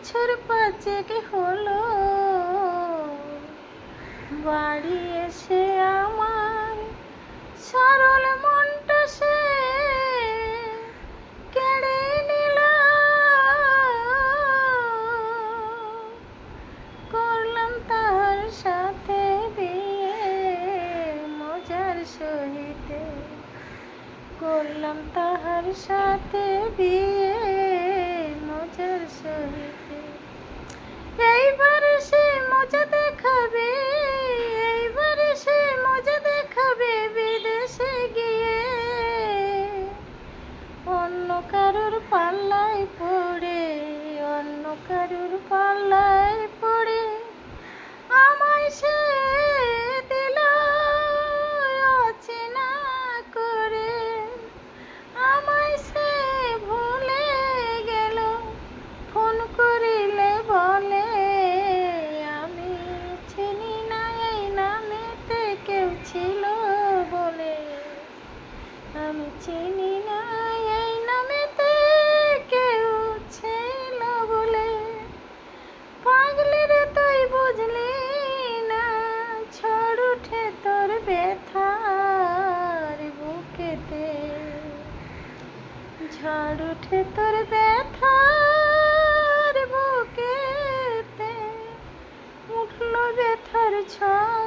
বছর পাঁচেক হলো। বাড়ি এসে আমার সরল মনটা সে কেড়ে নিল। করলাম তার সাথে বিয়ে, মজার সহিতে। করলাম তাহার সাথে বিয়ে পাল্লায় পড়ে, অন্য কারুর পাল্লায় পড়ে। আমায় সে দিল অচেনা করে। আমায় সে ভুলে গেল, ফোন করিলে বলে, আমি চিনি না এই নামেতে কেউ ছিল বলে। আমি চিনি না ঝড় উঠে তোর ব্যথার বুকেতে উঠল ব্যথার ঝড়।